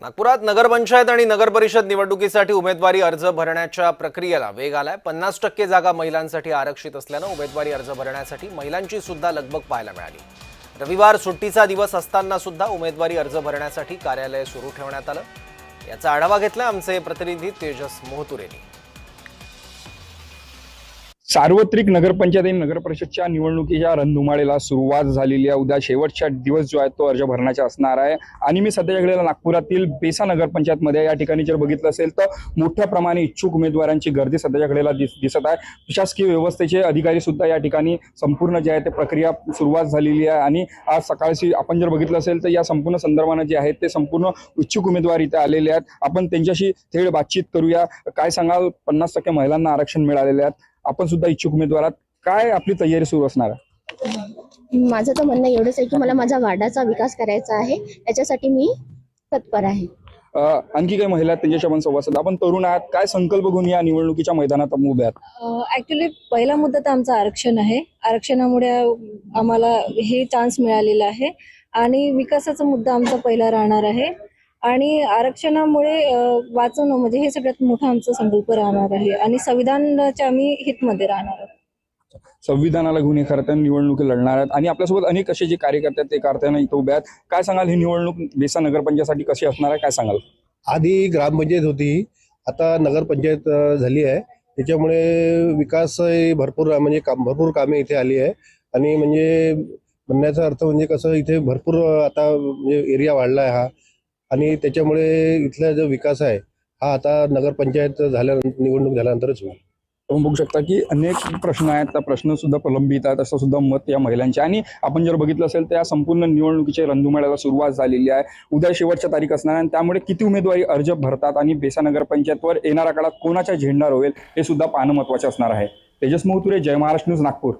नागपुरात नगरपंचायत आणि नगरपरिषद निवडणुकीसाठी उमेदवारी अर्ज भरण्याच्या प्रक्रियेला वेग आलाय. पन्नास टक्के जागा महिलांसाठी आरक्षित असल्यानं उमेदवारी अर्ज भरण्यासाठी महिलांची सुद्धा लगबग पाहायला मिळाली. रविवार सुट्टीचा दिवस असताना सुद्धा उमेदवारी अर्ज भरण्यासाठी कार्यालय सुरू ठेवण्यात आलं. याचा आढावा घेतला आमचे प्रतिनिधी तेजस मोहतुरेंनी. सार्वत्रिक नगरपंचायत आणि नगरपरिषदच्या निवडणुकीच्या रणधुमाळीला सुरुवात झालेली आहे. उद्या शेवटचा दिवस जो आहे तो अर्ज भरण्याचा असणार आहे. आणि मी सध्याच्या घडीला नागपुरातील बेसा नगरपंचायतमध्ये या ठिकाणी जर बघितलं असेल तर मोठ्या प्रमाणे इच्छुक उमेदवारांची गर्दी सध्याच्या घडीला दिस दिसत आहे. प्रशासकीय व्यवस्थेचे अधिकारी सुद्धा या ठिकाणी संपूर्ण जे आहे ते प्रक्रिया सुरुवात झालेली आहे. आणि आज सकाळशी आपण जर बघितलं असेल तर या संपूर्ण संदर्भानं जे आहेत ते संपूर्ण इच्छुक उमेदवार इथे आलेले आहेत. आपण त्यांच्याशी थेट बातचीत करूया. काय सांगाल? पन्नास टक्के महिलांना आरक्षण मिळालेले आहेत आपण सुद्धा इच्छुक उमेदवार आहात काय आपली तयारी सुरू असणार आहे? माझं तर म्हणणं एवढंच आहे की मला माझ्या वार्डाचा विकास करायचा आहे. याच्यासाठी मी तत्पर आहे. अ, आणखी काही महिला आहेत त्यांच्याशी आपण संवाद साधला आपण तरुण आहात. काय संकल्प घेऊन या निवडणुकीच्या मैदानात आपण उभे आहात? ऍक्च्युली पहिला मुद्दा तर आमचं आरक्षण आहे. आरक्षणामुळे आम्हाला हे चान्स मिळालेला आहे. आणि विकासाचा मुद्दा आमचा पहिला राहणार आहे. आणि आरक्षणामुळे वाचवणं म्हणजे हे सगळ्यात मोठा आमचा संकल्प राहणार आहे. आणि संविधानाच्या आम्ही हितमध्ये राहणार आहोत. संविधानाला घेऊन हे खरं निवडणुकी लढणार आहेत. आणि आपल्यासोबत अनेक असे जे कार्यकर्ते ते करताना इथं उभे आहेत. काय सांगाल ही निवडणूक बेसा नगरपंचायतसाठी कशी असणार आहे? काय सांगाल? आधी ग्रामपंचायत होती. आता नगरपंचायत झाली आहे. त्याच्यामुळे विकास हे भरपूर म्हणजे काम भरपूर कामे इथे आली आहे. आणि म्हणजे म्हणण्याचा अर्थ म्हणजे कसं इथे भरपूर आता म्हणजे एरिया वाढला आहे हा. आणि त्याच्यामुळे इथला जो विकास आहे हा आता नगरपंचायत झाल्यानंतर निवडणूक झाल्यानंतरच होईल. आपण बघू शकता की अनेक प्रश्न आहेत. त्या प्रश्न सुद्धा प्रलंबित आहेत. असं सुद्धा मत या महिलांचे. आणि आपण जर बघितलं असेल तर या संपूर्ण निवडणुकीच्या रणधुमाळ्याला सुरुवात झालेली आहे. उद्या शेवटच्या तारीख असणार आणि त्यामुळे किती उमेदवारी अर्ज भरतात आणि बेसा नगरपंचायतवर येणाऱ्या काळात कोणाच्या झेंडा रोवेल हे सुद्धा पाहणं महत्वाचं असणार आहे. तेजस मोहतुरे जय महाराष्ट्र न्यूज नागपूर.